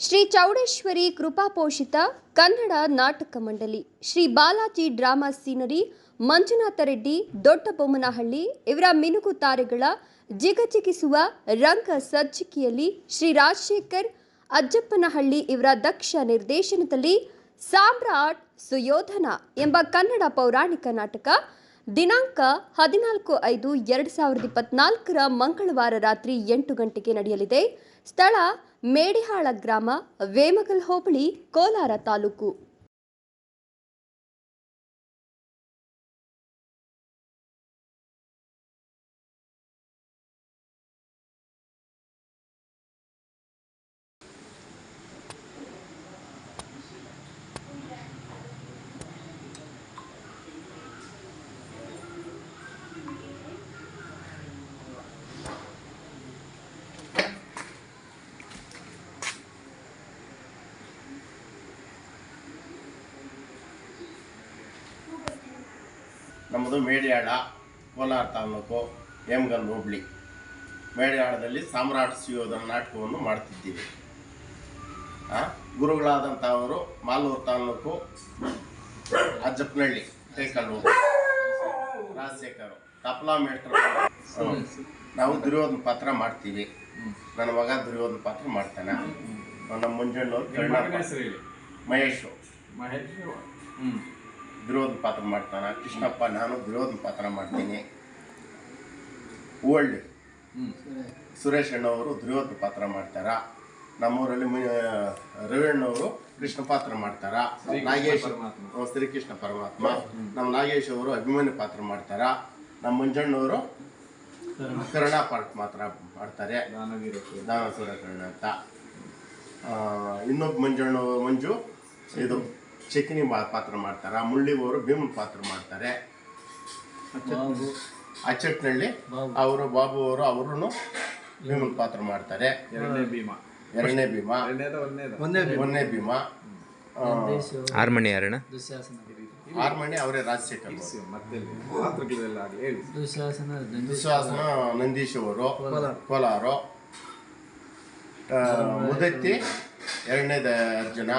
ಶ್ರೀ ಚೌಡೇಶ್ವರಿ ಕೃಪಾಪೋಷಿತ ಕನ್ನಡ ನಾಟಕ ಮಂಡಳಿ, Shri Balaji drama scenery, Manjunatha Reddy, Doddabommanahalli, ಇವರ ಮಿನುಗು ತಾರೆಗಳ ಜಿಗಜಿಗಿಸುವ ರಂಗ ಸಜ್ಜಿಕೆಯಲ್ಲಿ ಶ್ರೀ ರಾಜಶೇಖರ್ ಅಜ್ಜಪ್ಪನಹಳ್ಳಿ ಇವರ ದಕ್ಷ ನಿರ್ದೇಶನದಲ್ಲಿ ಸಾಮ್ರಾಟ್ ಸುಯೋಧನ ಎಂಬ ಕನ್ನಡ ಪೌರಾಣಿಕ ನಾಟಕ ದಿನಾಂಕ ಹದಿನಾಲ್ಕು ಐದು ಎರಡು ಸಾವಿರದ ಇಪ್ಪತ್ನಾಲ್ಕರ ಮಂಗಳವಾರ ರಾತ್ರಿ ಎಂಟು ಗಂಟೆಗೆ ನಡೆಯಲಿದೆ. ಸ್ಥಳ ಮೇಡಿಹಾಳ ಗ್ರಾಮ, ವೇಮಗಲ್ ಹೋಬಳಿ, ಕೋಲಾರ ತಾಲೂಕು. ನಮ್ಮದು ಮೇಡಿಯಾಡ ಕೋಲಾರ ತಾಲೂಕು ಹೇಮಗಲ್ ಹೋಬಳಿ. ಮೇಡಿಯಾಳದಲ್ಲಿ ಸಾಮ್ರಾಟ್ ಸುಯೋಧನ ನಾಟಕವನ್ನು ಮಾಡ್ತಿದ್ದೀವಿ. ಗುರುಗಳಾದಂಥವರು ಮಾಲೂರು ತಾಲೂಕು ಅಜ್ಜಪ್ಪನಹಳ್ಳಿ ಕೈಕಾಲು ರಾಜಶೇಖರ್ ತಪ್ಲಾ ಮೇಟ್ರ ನಾವು ದುರ್ಯೋಧನ ಪಾತ್ರ ಮಾಡ್ತೀವಿ. ನನ್ನ ಮಗ ದುರ್ಯೋಧನ ಪಾತ್ರ ಮಾಡ್ತಾನೆ. ನಮ್ಮ ಮುಂಜಾನೆ ಮಹೇಶ್. ಮಹೇಶು ದುರ್ಯೋಧನ ಪಾತ್ರ ಮಾಡ್ತಾನೆ ಕೃಷ್ಣಪ್ಪ ನಾನು ವಿರೋಧ ಪಾತ್ರ ಮಾಡ್ತೀನಿ. ಓಲ್ಡ್ ಸುರೇಶ್ ಅಣ್ಣವರು ದುರ್ಯೋಧನ ಪಾತ್ರ ಮಾಡ್ತಾರ. ನಮ್ಮೂರಲ್ಲಿ ರವಿಯಣ್ಣವರು ಕೃಷ್ಣ ಪಾತ್ರ ಮಾಡ್ತಾರ. ನಾಗೇಶ್ ಶ್ರೀಕೃಷ್ಣ ಪರಮಾತ್ಮ. ನಮ್ಮ ನಾಗೇಶ್ ಅವರು ಅಭಿಮಾನಿ ಪಾತ್ರ ಮಾಡ್ತಾರ. ನಮ್ಮ ಮಂಜಣ್ಣವರು ಕರ್ಣ. ಪಾತ್ರ ಮಾತ್ರ ಮಾಡ್ತಾರೆ. ದಾನಸೂರ ಕರ್ಣ ಅಂತ. ಇನ್ನೊಬ್ಬ ಮಂಜಣ್ಣ ಮಂಜು ಇದು ಚಿಕ್ಕಿನಿ ಬಾಳ ಪಾತ್ರ ಮಾಡ್ತಾರೆ. ಮುಳ್ಳಿವರು ಭೀಮನ್ ಪಾತ್ರ ಮಾಡ್ತಾರೆ. ಅಚ್ಚಟ್ನಳ್ಳಿ ಅವರು ಬಾಬು ಅವರು ಅವರು ಭೀಮನ್ ಪಾತ್ರ ಮಾಡ್ತಾರೆ. ಎರಡನೇ ಭೀಮ. ಎರಡನೇ ಭೀಮ. ಒಂದನೇ ಭೀಮ. ಆರ್ಮಣಿ ಯಾರಣ್ಣ? ಆರ್ಮಣಿ ಅವರೇ ರಾಜಶೇಖರ್ ದುಶಾಸನ ನಂದೀಶ್ ಅವರು ಕೋಲಾರ. ಮುದತಿ ಮುದತ್ತಿ ಎರಡನೇದ ಅರ್ಜುನ.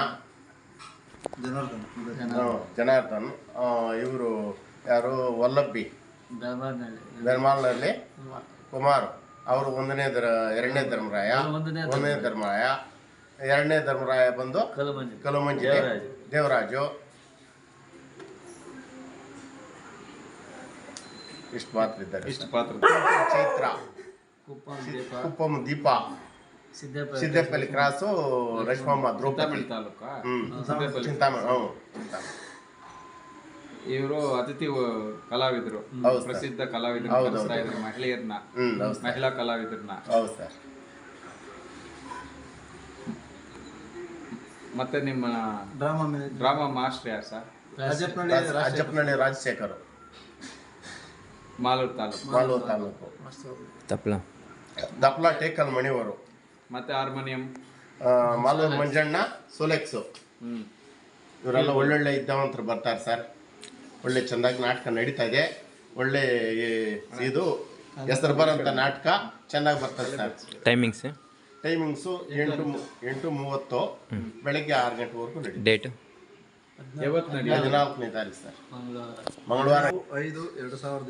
ಜನಾರ್ದನ್ ಇವರು ಯಾರು? ವಲ್ಲಭಿ ದರ್ಬಾರ್ನಲ್ಲಿ. ಧರ್ಮಾಲನಲ್ಲಿ ಕುಮಾರ್. ಅವರು ಒಂದನೇ ದರ ಎರಡನೇ ಧರ್ಮರಾಯ. ಒಂದನೇ ಒಂದನೇ ಧರ್ಮರಾಯ. ಎರಡನೇ ಧರ್ಮರಾಯ ಬಂದು ಕಲಮಂಜಿ. ಕಲಮಂಜಿ ದೇವರಾಜು. ಇಷ್ಟು ಮಾತ್ರ ಇದ್ದಾರೆ ಇಷ್ಟು ಪಾತ್ರ ಚೈತ್ರ. ಕುಪ್ಪಂ ದೀಪ. ಸಿದ್ದೇಪಲ್ಲಿ ಕ್ರಾಸು. ರಶ್ಮಮ್ಮ ದ್ರೌಪದಿ. ತಾಲೂಕಾ? ಚಿಂತಾಮಣಿ ಹ್ಞೂ ಇವರು ಅತಿಥಿ ಕಲಾವಿದರು ಪ್ರಸಿದ್ಧ ಕಲಾವಿದರು ಹೌದು, ಕಲಿಸ್ತಾ ಇದ್ರು ಮಹಿಳೆಯರನ್ನ ಮಹಿಳಾ ಕಲಾವಿದರನ್ನ. ಹೌದು ಸರ್. ಮತ್ತೆ ನಿಮ್ಮ ಡ್ರಾಮಾ ಡ್ರಾಮಾ ಮಾಸ್ಟರ್ ಯಾರು ಸರ್? ರಾಜ- ಅಜ್ಜಪ್ಪನಹಳ್ಳಿ ರಾಜಶೇಖರ್. ಮಾಲೂರು ತಾಲೂಕು. ಮಾಲೂರು ತಾಲೂಕು. ತಪ್ಲ. ದಪ್ಲ ಟೇಕಲ್ ಮಣಿವರು ಮತ್ತೆ ಹಾರ್ಮೋನಿಯಂ. ಮಾಲೂರು ಮಂಜಣ್ಣ ಸೋಲೆಕ್ಸು. ಇವರೆಲ್ಲ ಒಳ್ಳೊಳ್ಳೆ ಇದ್ದವಂತರು ಬರ್ತಾರೆ ಸರ್. ಒಳ್ಳೆ ಚೆಂದಾಗಿ ನಾಟಕ ನಡೀತಾ ಇದೆ. ಒಳ್ಳೆ ಇದು ಹೆಸರು ಬರೋಂಥ ನಾಟಕ ಚೆನ್ನಾಗಿ ಬರ್ತದೆ ಸರ್. ಟೈಮಿಂಗ್ಸ್ ಟೈಮಿಂಗ್ಸು ಎಂಟು ಎಂಟು ಮೂವತ್ತು. ಬೆಳಗ್ಗೆ ಆರು ಗಂಟೆವರೆಗೂ ನಡೀತದೆ. ಡೇಟ್ ಹದಿನಾಲ್ಕನೇ ತಾರೀಕು ಸರ್. ಮಂಗಳವಾರ ಮಂಗಳವಾರ. ಐದು ಎರಡು ಸಾವಿರದ